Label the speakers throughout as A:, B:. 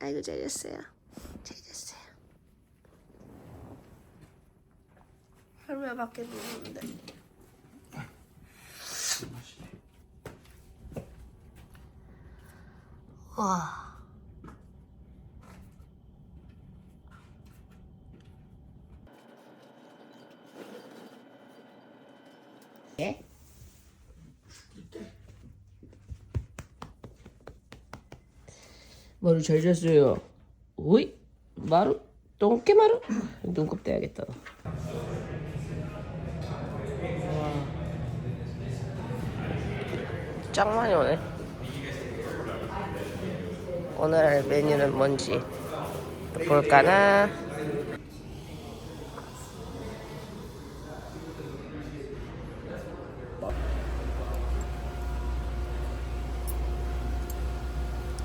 A: 아이고 잘 잤어요. 잘 잤어요. 할머니 밖에 누웠는데. 와. 예? 머리 잘 잤어요. 오이 마루 똥개 마루 눈곱 떼야겠다. 짱 많이 오네. 오늘 할 메뉴는 뭔지 또 볼까나.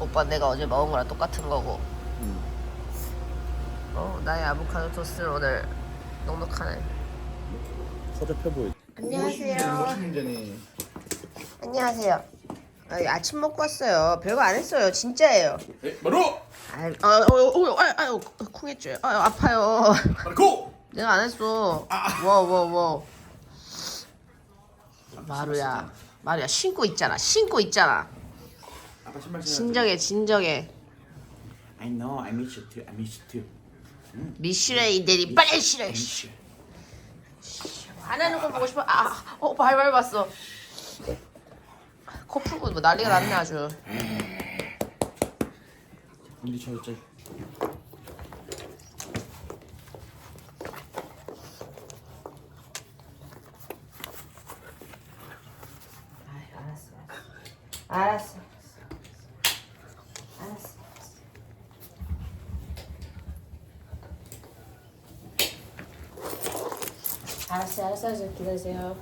A: 오빠 내가 어제 먹은 거랑 똑같은 거고. 어 나의 아보카도 토스트는 오늘 넉넉하네.
B: 서접해 보여.
A: 안녕하세요. 안녕하세요. 아, 아침 먹고 왔어요. 별거 안 했어요. 진짜예요.
B: 에, 바로
A: 아, 아, 어, 어, 어, 아, 아유, 쿵했죠. 아, 아파요.
B: 바로
A: 내가 안 했어. 워, 워, 워. 마루야, 마루야, 신고 있잖아. 신고 있잖아.
B: 아빠 신발 신어.
A: 진정해, 진정해.
B: I know, I miss you too. I miss you too.
A: 미슈레 이대리 빨리 싫어.
B: You.
A: 안 하는 거 보고 싶어. 아, 어, 발발 봤어. 코 풀고 뭐 난리가 났네 아주. 알았어, 알았어. 알았어. 알았어. 알았어, 알았어, 알았어. 기다리세요.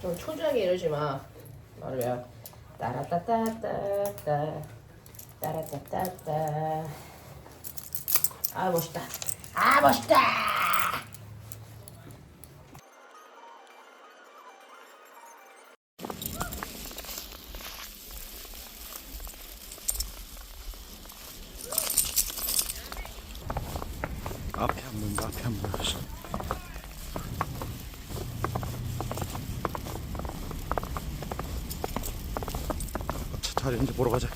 A: 좀 초조하게 이러지 마. 마루야. 따라따따따따. 따라따따따. 아, 멋있다. 아, 멋있다!
B: 보여. 씨. 차 차례 이제 보러 가자.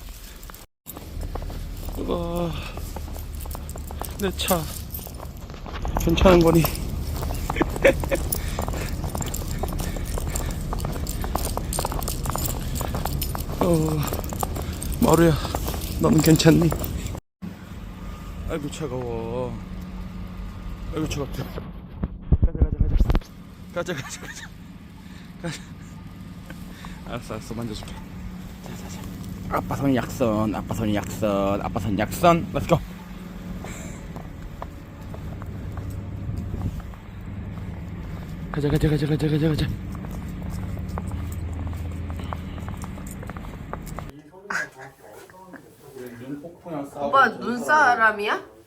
B: 우와, 내차 괜찮은 거니? 어, 마루야, 너는 괜찮니? 아이고 차가워. 아이고 차갑다. 가자 가자 가자. 가자 가자 가자. 가자. 알았어 알았어 만져줄게. 자 자 자. 아빠 손 약선. 아빠 손 약선. 아빠 손 약선. 렛츠고. 가자 가자 가자 가자 가자 가자.
A: 오빠 눈사람이야?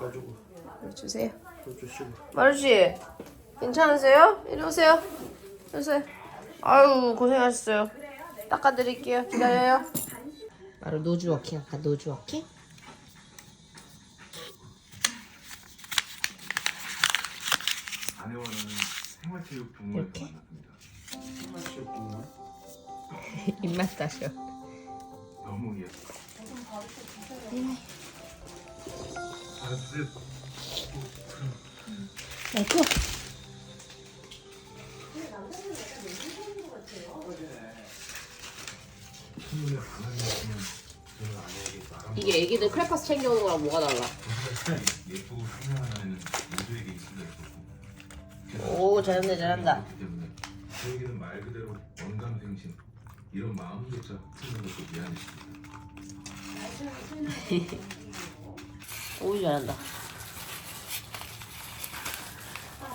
B: 닦아주고
A: 주세요.
B: 또 주시고.
A: 마루씨, 괜찮으세요? 이리 오세요. 이리 오세요. 아유, 고생하셨어요. 닦아드릴게요. 기다려요. 마루 노즈 워킹 할까? 노즈 워킹?
C: 아내와는 생활체육 동호회에서
A: 이렇게?
C: 만났습니다.
A: 입맛 다셔.
C: 너무 예뻐. 나랑
A: 이게 애기들 크레파스 챙겨오는 거랑 뭐가 달라?
C: 예쁘고 상냥한
A: 오, 잘한다, 잘한다.
C: 저에게는 말 그대로 원감생심 이런 마음조차 쓰는 것도 미안했습니다.
A: 오이 잘한다.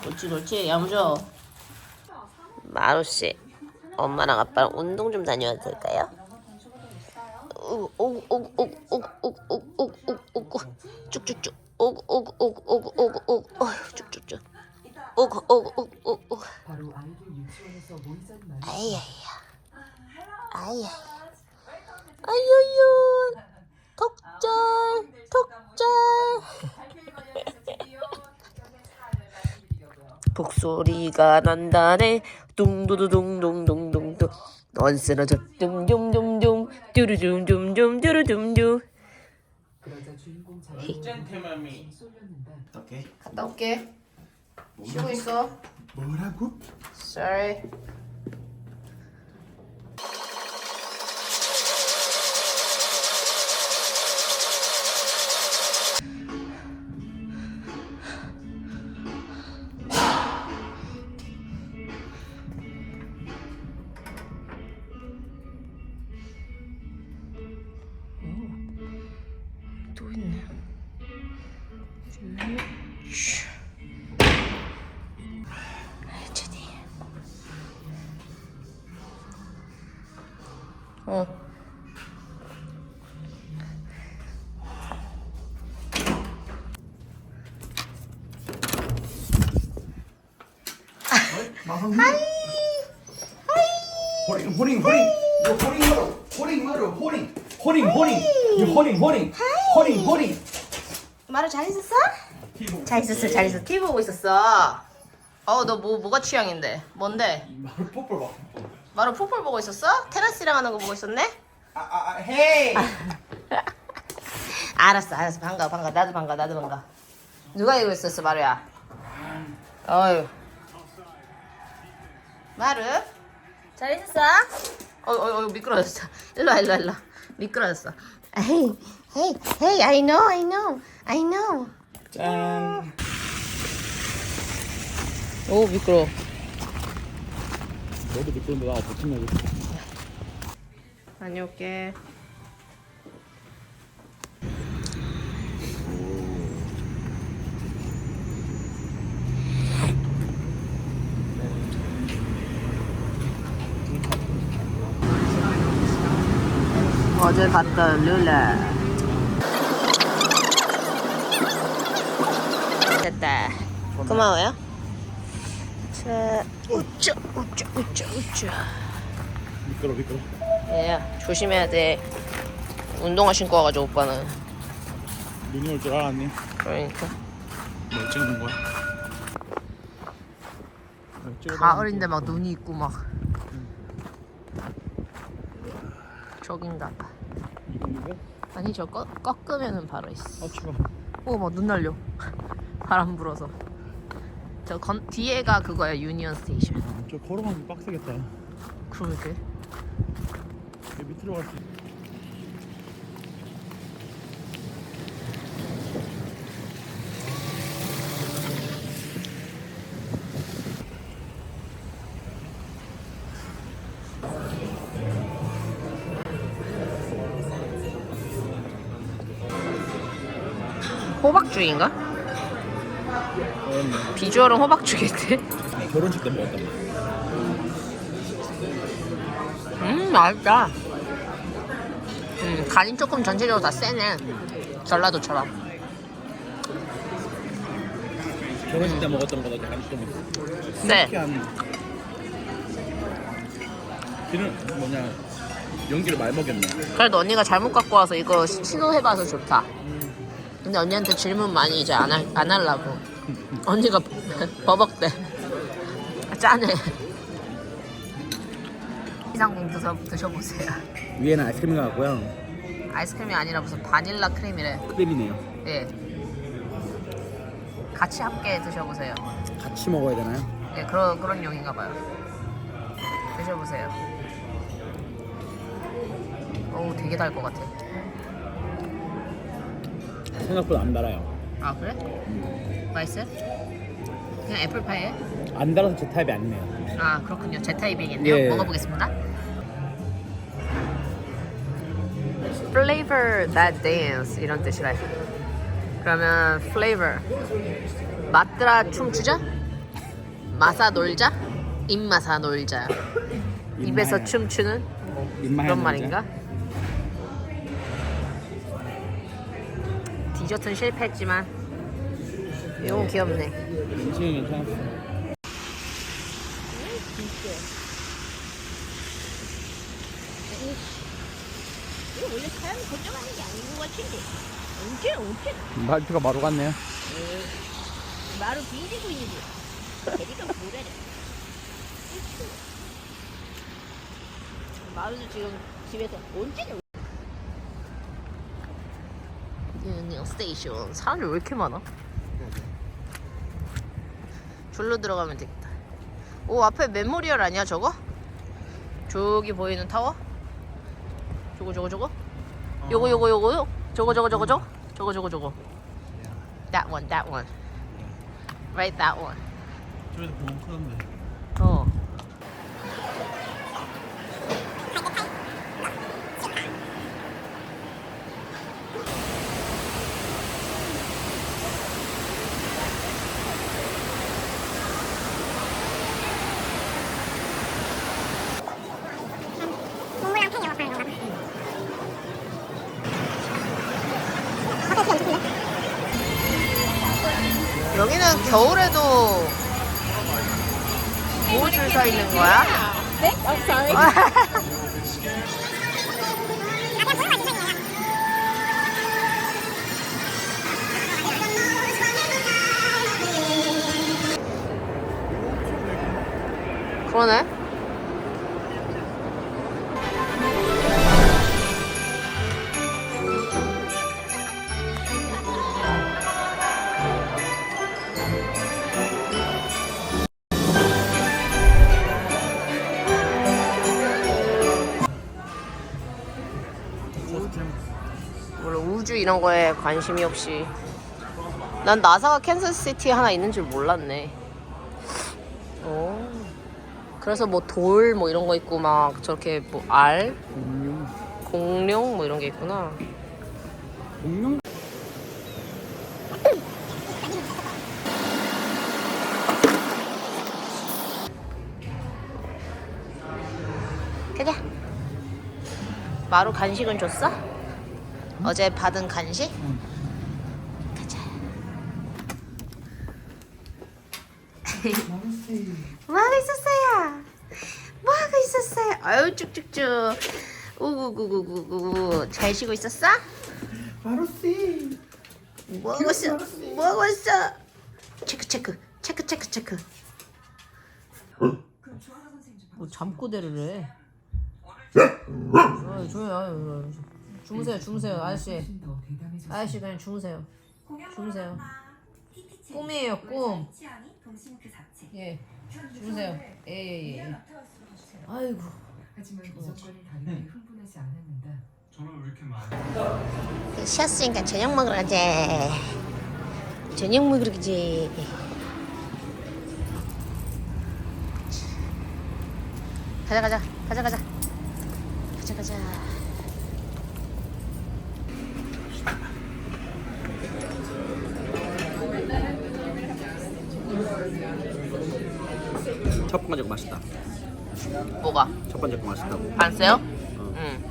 A: 옳지, 옳지. 야무져. 마루씨, 엄마랑 아빠랑 운동 좀 다녀도 될까요? 옥옥옥옥옥옥옥옥옥옥옥 쭉쭉쭉 옥옥옥옥옥옥 쭉쭉쭉 옥옥옥옥옥
D: 아이야야 아이야야 아이야야 톡절 톡절
A: 복소리가 난다네. 둥두두둥둥둥둥둥. 넌 쓰러져. 둥둥둥둥. 뚜루둥둥둥. 뚜루둥둥.
B: 젠테마미
A: 갔다 올게. 쉬고 있어.
B: 뭐라고?
A: Sorry. 어.
B: 호링 호링 호링 이거 호링 마루 호링 마루 호링 호링 호링 이거 호링 호링 호링 호링
A: 마루 잘 있었어? 잘 있었어, 잘 있었어. TV 보고 있었어. 어, 너 뭐 뭐가 취향인데? 뭔데?
B: 마루 뽀뽀 봐
A: 마루 풋볼 보고 있었어? 테라스랑 하는 거 보고 있었네?
B: 아아 헤이
A: 알았어, 알았어. 반가, 반가. 나도 반가, 나도 반가. 누가 이거 있었어, 마루야? 어휴. 마루? 잘 있었어? 어, 어, 어, 미끄러졌어. 일로 와, 일로 와, 일로 와. 미끄러졌어. Hey, hey, hey, I know, I know, I know.
B: 짠
A: 오, 미끄러워.
B: 너도 미끄러운데 나 버티면
A: 다녀올게. 어제 봤던 룰라. 됐다. 고마워요. 자, 우쭈, 우쭈, 우쭈, 우쭈.
B: 미끄러 미끄러
A: 예, 조심해야 돼. 운동화 신고 와가지고 오빠는.
B: 눈이 올 줄 알았니?
A: 그러니까.
B: 뭘 찍는 거야? 뭘 찍어달라는
A: 가을인데 막 눈이 있고 막. 저긴가 봐. 아니 저 꺾, 꺾으면은 바로 있어.
B: 아 추워
A: 오, 막 눈 날려. 바람 불어서. 저 건, 뒤에가 그거야 유니언 스테이션.
B: 아, 저 걸어가면 빡세겠다
A: 그러게.
B: 여기 밑으로 갈 수 있어
A: 호박죽인가? 비주얼은 호박죽인데.
B: 결혼식 때 먹었단 말이야
A: 음 맛있다. 음 간이 조금 전체적으로 다 세네. 전라도처럼.
B: 결혼식 때 먹었던 거보다 약간 좀
A: 네.
B: 기름 뭐냐 연기를 많이 먹였네
A: 그래도 언니가 잘못 갖고 와서 이거 시- 시도해봐서 좋다. 근데 언니한테 질문 많이 이제 안, 할, 안 하려고. 언니가 버벅대. 짜네. 이상공 드셔, 드셔보세요.
B: 위에는 아이스크림 같고요
A: 아이스크림이 아니라 무슨 바닐라 크림이래.
B: 크림이네요
A: 예. 같이 함께 드셔보세요.
B: 같이 먹어야 되나요?
A: 예, 그런, 그런 용인가 봐요. 드셔보세요. 어우, 되게 달 것 같아.
B: 생각보다 안 달아요
A: 아, 그래? 맛있어요? 그냥 애플파이에?
B: 안 달아서 제 타입이 아니네요
A: 아 그렇군요 제 타입이겠네요
B: 예.
A: 먹어보겠습니다 Flavor that dance 이런 뜻이래 그러면 flavor 맛들아 춤추자 마사 놀자 입마사 놀자 입에서
B: 입마야.
A: 춤추는
B: 입마야
A: 그런
B: 놀자.
A: 말인가? 디저트는 실패했지만 이건 귀엽네.
B: 음식은 괜찮았어.
D: 이거 원래 사람 걱정하는 게 아닌 것 같은데 언제 언제
B: 말투가 마루 같네요.
D: 마루 비리고 있는 거 대리가 뭐래? 마루도 지금 집에서 언제는
A: 유니언 스테이션. 사람들 왜 이렇게 많아? 졸로 들어가면 되겠다 오 앞에 메모리얼 아니야 저거? 저기 보이는 타워? 저거 저거 저거? 요거 요거 요거 요 저거 저거 저거 저거 저거 저거 저거 That one that one Right that one
B: 저기서 보면 크던데.
A: 어 여기는 겨울에도 뭐 줄 서 있는 거야?
D: 네? I'm sorry.
A: 그러네. 우주 이런 거에 관심이 없이 난 나사가 캔서스시티 하나 있는 줄 몰랐네. 오. 그래서 뭐 돌 뭐 이런 거 있고 막 저렇게 뭐 알,
B: 공룡.
A: 공룡 뭐 이런 게 있구나.
B: 공룡?
A: 그래. 마루 간식은 줬어? 어제 받은 간식? 가자. 뭐 하고 있었어요? 뭐 하고 있었어요? 아유 쭉쭉쭉. 우구구구구구. 잘 쉬고 있었어?
B: 마루씨.
A: 뭐 하고 있어? 뭐 하고 있어? 체크 체크 체크 체크 체크. 뭐 잠꼬대를 해. 어, 조용히 아유, 주무세요 주무세요 아저씨. 아저씨 그냥 주무세요. 주무세요. 꿈이에요 꿈. 예, 주무세요. 예예예 예. 아이고.
E: 다리는 흥분하지 않았는다.
A: 쉬었으니까 저녁 먹으러 가자. 저녁 먹으러 가지 가자 가자. 가자 가자. 가자 가자
B: 첫 번째 거 맛있다.
A: 뭐가?
B: 첫 번째 거 맛있다고.
A: 안 세요? 응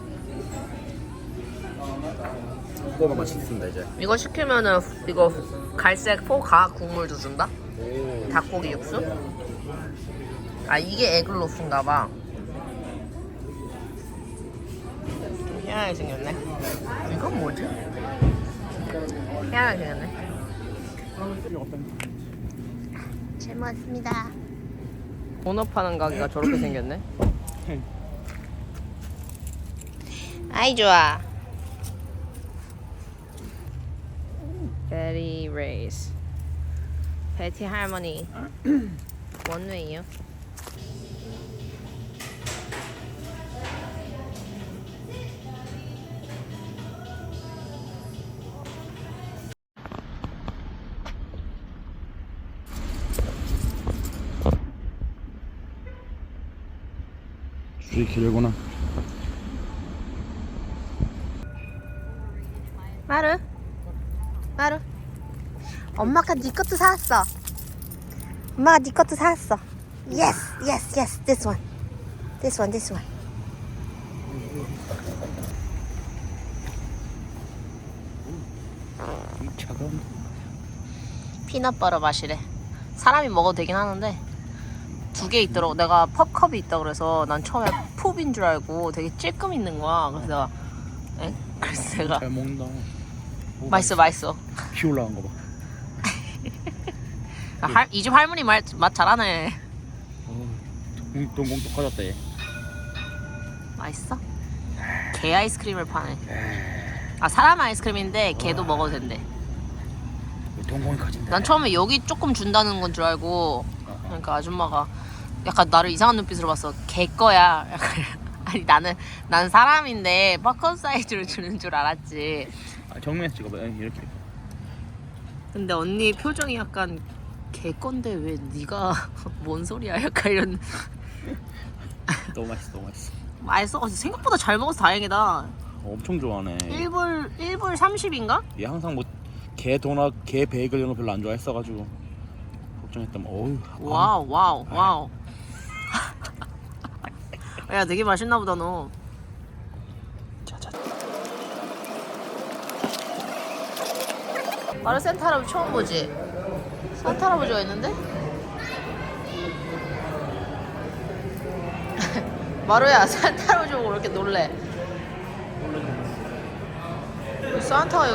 B: 꼬마 맛있습니다 이제.
A: 이거 시키면은 이거 갈색 포가 국물도 준다? 닭고기 육수? 아 이게 에글로스인가 봐. 좀 희한하게 생겼네. 이건 뭐지? 희한하게 생겼네. 잘 먹었습니다. 본업하는 가게가 저렇게 생겼네. 아이 좋아. 베리 레이스. 베티 할머니. 원웨이요.
B: 줄이 길구나.
A: 마루. 마루. 엄마가 네 것도 사왔어. 엄마가 네 것도 사왔어. Yes, yes, yes. This one. This one, this one.
B: 이 차가운.
A: 피넛버터 맛이래. 사람이 먹어도 되긴 하는데 두 개 있더라고. 내가 펍컵이 있다 그래서 난 처음에 푹인 줄 알고 되게 찔끔 있는 거야. 그래서 내가 에? 그래서 내가
B: 잘 먹는다.
A: 맛있어 맛있어.
B: 피 올라간 거 봐.
A: 이집 할머니 말, 맛 잘하네.
B: 동공 똑같았다 얘.
A: 맛있어? 개 아이스크림을 파네. 아 사람 아이스크림인데 개도 먹어도 된대.
B: 동공이 커진다.
A: 난 처음에 여기 조금 준다는 건 줄 알고 그러니까 아줌마가 약간 나를 이상한 눈빛으로 봤어. 개 거야. 약간 아니 나는 난 사람인데 바컨 사이즈로 주는 줄 알았지.
B: 아, 정면에서 찍어봐. 이렇게.
A: 근데 언니 표정이 약간 개 건데 왜 네가 뭔 소리야? 약간 이런
B: 너무 맛있어, 너무 맛있어.
A: 맛있어. 생각보다 잘 먹어서 다행이다.
B: 어, 엄청 좋아하네.
A: 1불 1불 30인가?
B: 얘 항상 뭐 개 도넛, 개 베이글 이런 거 별로 안 좋아했어가지고 걱정했다만. 어우.
A: 와우 와우 와우. 야 되게 맛있나 보다 너.
B: 자자.
A: 마루 센터 할아버지 처음 보지? 산타 할아버지가 있는데? 마루야 산타 할아버지 보고 왜 이렇게 놀래? 산타가